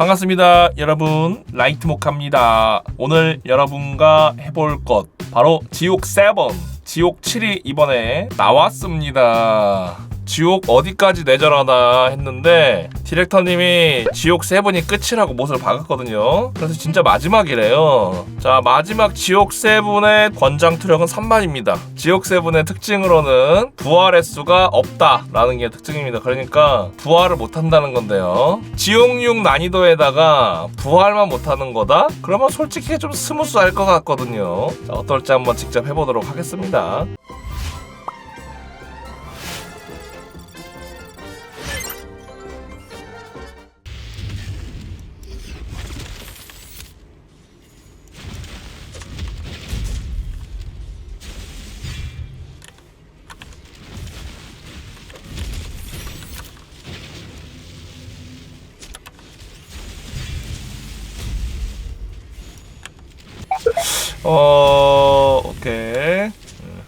반갑습니다 여러분. 라이트 모카입니다. 오늘 여러분과 해볼 것 바로 지옥 7 지옥 7이 이번에 나왔습니다 지옥 어디까지 내절하나 했는데 디렉터님이 지옥 7이 끝이라고 못을 박았거든요. 그래서 진짜 마지막이래요. 자 마지막 지옥 7의 권장 투력은 3만입니다. 지옥 7의 특징으로는 부활 횟수가 없다라는 게 특징입니다. 그러니까 부활을 못한다는 건데요. 지옥 6 난이도에다가 부활만 못하는 거다? 그러면 솔직히 좀 스무스할 것 같거든요. 자 어떨지 한번 직접 해보도록 하겠습니다 어 오케이. 음.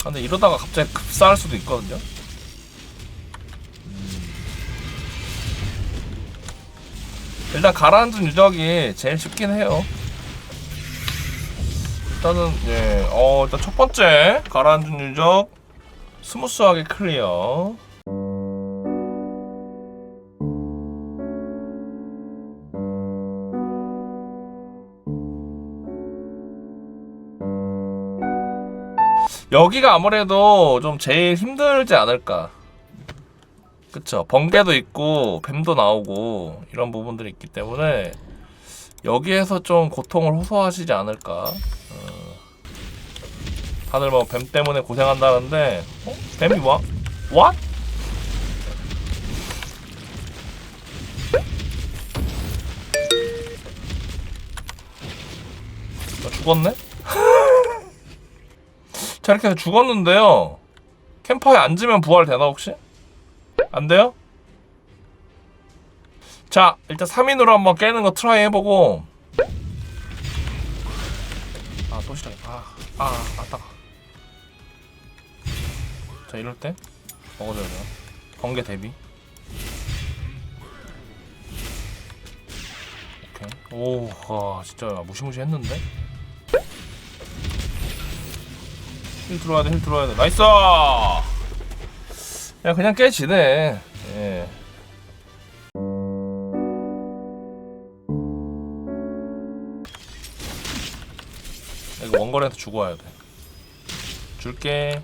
아, 근데 이러다가 갑자기 급사할 수도 있거든요? 음. 일단 가라앉은 유적이 제일 쉽긴 해요. 일단은 예 어 일단 첫 번째 가라앉은 유적 스무스하게 클리어 여기가 아무래도 좀 제일 힘들지 않을까. 그쵸. 번개도 있고, 뱀도 나오고, 이런 부분들이 있기 때문에, 여기에서 좀 고통을 호소하시지 않을까. 어. 다들 뭐 뱀 때문에 고생한다는데, 어? 뱀이 와? 나 죽었네? 자 이렇게 해서 죽었는데요. 캠퍼에 앉으면 부활되나 혹시? 안 돼요? 자 일단 3인으로 한번 깨는 거 트라이 해보고. 아또 시작했다 아, 아 아따가 자 이럴 때 먹어줘야 돼요. 번개 대비. 오케이. 오와 진짜 무시무시했는데 힐 들어와야 돼, 힐 들어와야 돼. 나이스! 야, 그냥 깨지네. 예. 원거리한테 주고 와야 돼. 줄게.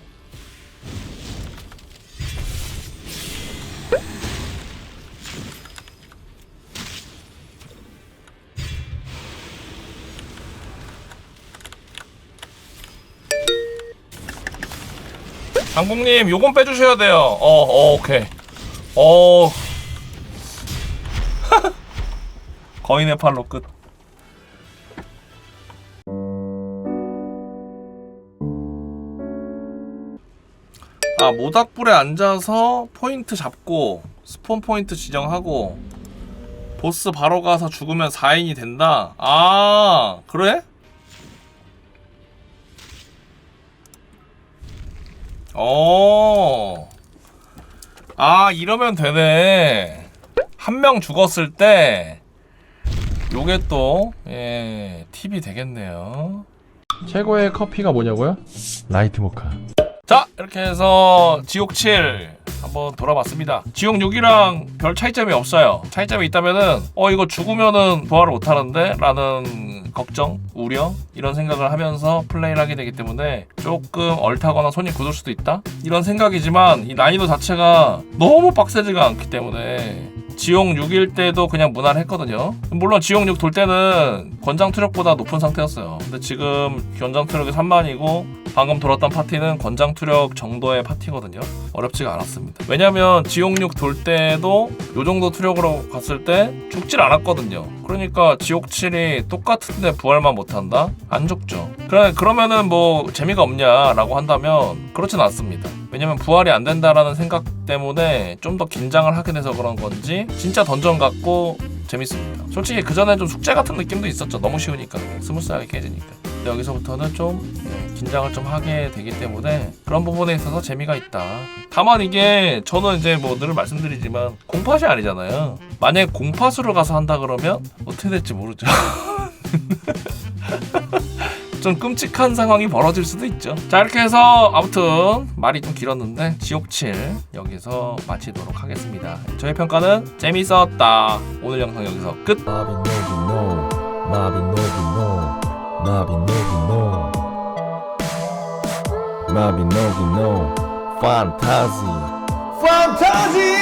장국님 요건 빼주셔야 돼요. 어, 어 오케이. 어. 거인의 팔로 끝. 아 모닥불에 앉아서 포인트 잡고 스폰 포인트 지정하고 보스 바로 가서 죽으면 4인이 된다. 아 그래? 어. 아, 이러면 되네. 한 명 죽었을 때, 요게 또, 예, 팁이 되겠네요. 최고의 커피가 뭐냐고요? 라이트 모카. 자, 이렇게 해서 지옥 7 한번 돌아봤습니다. 지옥 6이랑 별 차이점이 없어요. 차이점이 있다면은, 어, 이거 죽으면은 부활을 못 하는데? 라는 걱정, 우려, 이런 생각을 하면서 플레이를 하게 되기 때문에 조금 얼타거나 손이 굳을 수도 있다? 이런 생각이지만, 이 난이도 자체가 너무 빡세지가 않기 때문에, 지옥 6일 때도 그냥 무난을 했거든요. 물론 지옥 6 돌 때는 권장 투력보다 높은 상태였어요. 근데 지금 권장 투력이 3만이고 방금 돌았던 파티는 권장 투력 정도의 파티거든요. 어렵지가 않았습니다. 왜냐면 지옥 6 돌 때도 요 정도 투력으로 갔을 때 죽질 않았거든요. 그러니까 지옥 7이 똑같은데 부활만 못한다? 안 죽죠. 그래 그러면은 뭐 재미가 없냐라고 한다면 그렇진 않습니다. 왜냐면 부활이 안 된다라는 생각 때문에 좀 더 긴장을 하게 돼서 그런 건지 진짜 던전 같고 재밌습니다. 솔직히 그 전에 좀 숙제 같은 느낌도 있었죠. 너무 쉬우니까 스무스하게 깨지니까. 여기서부터는 좀 네, 긴장을 좀 하게 되기 때문에 그런 부분에 있어서 재미가 있다. 다만 이게 저는 이제 뭐 늘 말씀드리지만 공팟이 아니잖아요. 만약에 공팟으로 가서 한다 그러면 어떻게 될지 모르죠. 좀 끔찍한 상황이 벌어질 수도 있죠. 자 이렇게 해서 아무튼 말이 좀 길었는데 지옥7 여기서 마치도록 하겠습니다. 저의 평가는 재밌었다. 오늘 영상 여기서 끝. Mabinogi no. Fantasy. Fantasy!